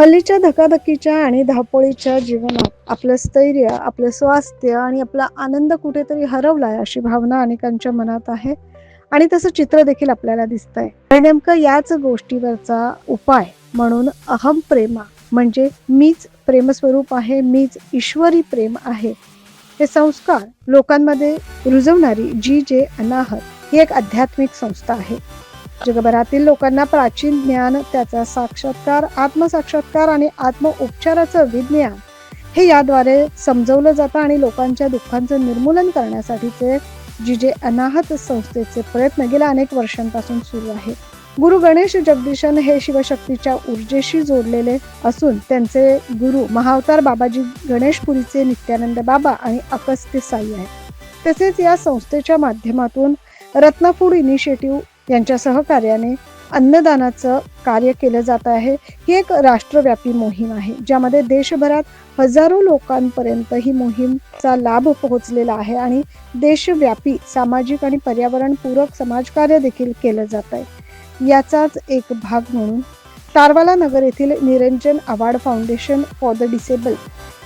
हल्लीच्या धकाधकीच्या आणि धावपळीच्या जीवनात आपलं स्थैर्य आपलं स्वास्थ्य आणि आपला आनंद कुठेतरी हरवलाय अशी भावना अनेकांच्या मनात आहे. आणि तसं चित्र देखील आपल्याला दिसतंय. आहे नेमकं याच गोष्टीवरचा उपाय म्हणून अहम प्रेमा म्हणजे मीच प्रेमस्वरूप आहे मीच ईश्वरी प्रेम आहे. हे संस्कार लोकांमध्ये रुजवणारी जी जे अनाहत ही एक आध्यात्मिक संस्था आहे. जगभरातील लोकांना प्राचीन ज्ञान त्याचा साक्षात्कार आत्मसाक्षात्कार आणि आत्म उपचाराचं विज्ञान हे याद्वारे समजवलं जातं आणि लोकांच्या दुःखांचं निर्मूलन करण्यासाठीचे जी जे अनाहत संस्थेचे प्रयत्न गेल्या अनेक वर्षांपासून सुरू आहे. गुरु गणेश जगदीशन हे शिवशक्तीच्या ऊर्जेशी जोडलेले असून त्यांचे गुरु महावतार बाबाजी गणेशपुरीचे नित्यानंद बाबा आणि अकस्ते साई आहेत. तसेच या संस्थेच्या माध्यमातून रत्नापूर इनिशिएटिव्ह यांच्या सहकार्याने अन्नदानाचं कार्य केलं जात आहे. ही एक राष्ट्रव्यापी मोहीम आहे ज्यामध्ये देशभरात हजारो लोकांपर्यंत ही मोहीमचा लाभ पोहोचलेला आहे आणि देशव्यापी सामाजिक आणि पर्यावरणपूरक समाजकार्य देखील केलं जात आहे. याचाच एक भाग म्हणून तारवाला नगर येथील Niranjan Awhad foundation for the disable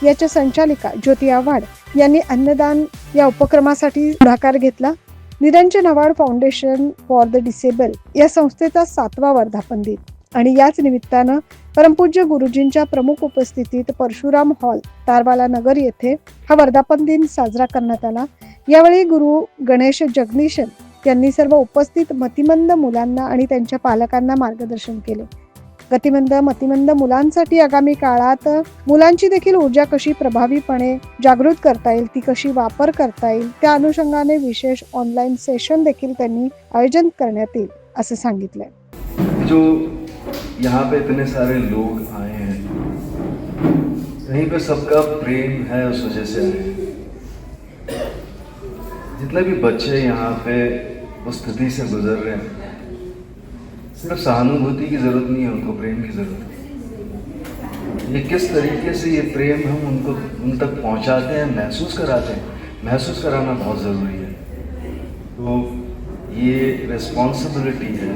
याच्या संचालिका ज्योती आव्हाड यांनी अन्नदान या उपक्रमासाठी पुढाकार घेतला. Niranjan Awhad foundation for the disable या संस्थेचा सातवा वर्धापन दिन आणि याच निमित्तानं परमपूज्य गुरुजींच्या प्रमुख उपस्थितीत परशुराम हॉल तारवाला नगर येथे हा वर्धापन दिन साजरा करण्यात आला. यावेळी गुरु गणेश जगनीशन यांनी सर्व उपस्थित मतिमंद मुलांना आणि त्यांच्या पालकांना मार्गदर्शन केले. गतिमंद मतिमंद मुलांसाठी आगामी काळात मुलांची देखील ऊर्जा कशी प्रभावीपणे जागृत करता येईल ती कशी वापर करता येईल त्या अनुषंगाने विशेष ऑनलाईन सेशन देखील त्यांनी आयोजन करण्यात येईल असं सांगितलंय. जो यहाँ पे इतने सारे लोग आए हैं कहीं पे सबका प्रेम है उस वजह से आए जितने भी बच्चे यहाँ पे उस स्थिति से गुजर रहे हैं सिर्फ सहानुभूति की ज़रूरत नहीं है उनको प्रेम की ज़रूरत है। ये किस तरीके से ये प्रेम हम उनको उन तक पहुंचाते हैं महसूस कराते हैं? महसूस कराना बहुत ज़रूरी है। तो ये रेस्पॉन्सिबिलिटी है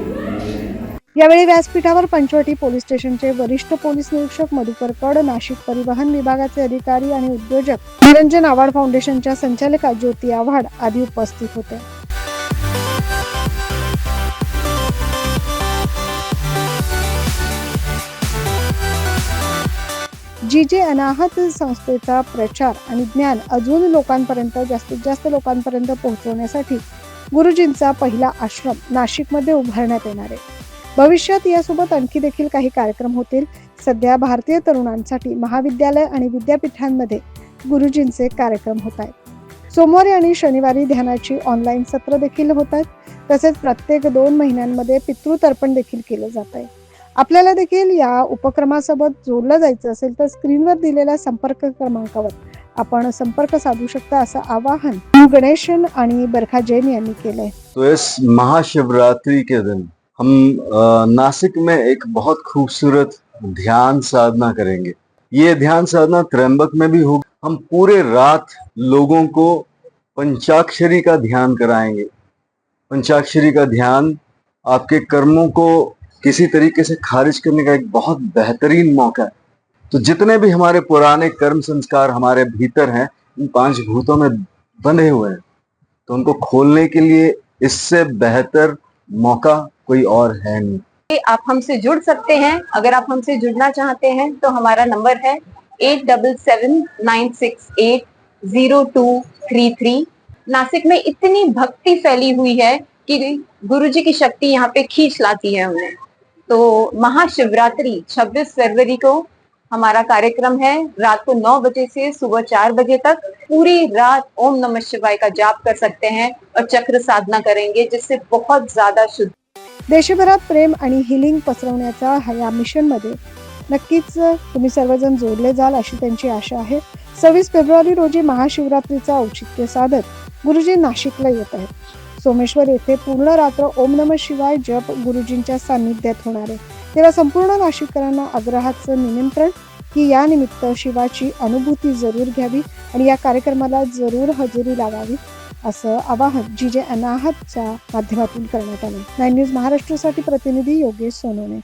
यावेळी व्यासपीठावर पंचवटी पोलीस स्टेशनचे वरिष्ठ पोलीस निरीक्षक मधुकर कड नाशिक परिवहन विभागाचे अधिकारी आणि उद्योजक निरंजन आव्हाड फाउंडेशनच्या संचालिका ज्योती आव्हाड आदी उपस्थित होत्या जी जे अनाहत संस्थेचा प्रचार आणि ज्ञान अजून लोकांपर्यंत जास्तीत जास्त लोकांपर्यंत पोहोचवण्यासाठी गुरुजींचा पहिला आश्रम नाशिकमध्ये उभारण्यात येणार आहे. भविष्यात यासोबत आणखी देखील काही कार्यक्रम होतील. सध्या भारतीय तरुणांसाठी महाविद्यालय आणि विद्यापीठांमध्ये गुरुजींचे कार्यक्रम होत आहेत. सोमवारी आणि शनिवारी ध्यानाची ऑनलाईन सत्र देखील होत आहेत. तसेच प्रत्येक दोन महिन्यांमध्ये पितृतर्पण देखील केलं जात आहे. आपल्याला देखील या उपक्रमासोबत जोडलं जायचं असेल तर स्क्रीनवर दिलेल्या संपर्क क्रमांकावर आपण संपर्क साधू शकता असं आवाहन गणेशन आणि बरखा जैन यांनी केलंय. तो इस महाशिवरात्रि के दिन हम नासिक में एक बहुत खूबसूरत ध्यान साधना करेंगे। ये ध्यान साधना त्र्यंबक में भी होगी। हम पूरे रात लोगों को पंचाक्षरी का ध्यान कराएंगे। पंचाक्षरी का ध्यान आपके कर्मों को किसी तरीके से खारिज करने का एक बहुत बेहतरीन मौका है। तो जितने भी हमारे पुराने कर्म संस्कार हमारे भीतर हैं, इन पाँच भूतों में बंधे हुए हैं। तो उनको खोलने के लिए इससे बेहतर मौका कोई और है नहीं। आप हमसे जुड़ सकते हैं। अगर आप हमसे जुड़ना चाहते हैं तो हमारा नंबर है eight double seven nine six eight zero two three three. Nashik में इतनी भक्ति फैली हुई है कि गुरु जी की शक्ति यहाँ पे खींच लाती है उन्हें। तो महाशिवरात्रि 26 फरवरी को हमारा कार्यक्रम है। रात को 9 बजे से सुबह 4 बजे तक पूरी रात ओम नमः शिवाय का जाप कर सकते हैं और चक्र साधना करेंगे जिससे बहुत ज्यादा शुद्ध। देशभरात प्रेम आणि हिलिंग पसरवण्याचा हा या मिशनमध्ये नक्कीच तुम्ही सर्वजण जोडले जाल अशी त्यांची आशा आहे. सव्वीस फेब्रुवारी रोजी महाशिवरात्रीचा औचित्य साधत गुरुजी नाशिकला येत आहेत. सोमेश्वर येथे पूर्ण रात्र ओम नम शिवाय जप गुरुजींच्या सान्निध्यात होणार. आहे तेव्हा संपूर्ण नाशिककरांना आग्रहाचं निमंत्रण की या निमित्त शिवाची अनुभूती जरूर घ्यावी आणि या कार्यक्रमाला जरूर हजेरी लावावी असं आवाहन जी जे अनाहतच्या माध्यमातून करण्यात आले. नाईन न्यूज महाराष्ट्रासाठी प्रतिनिधी योगेश सोनवणे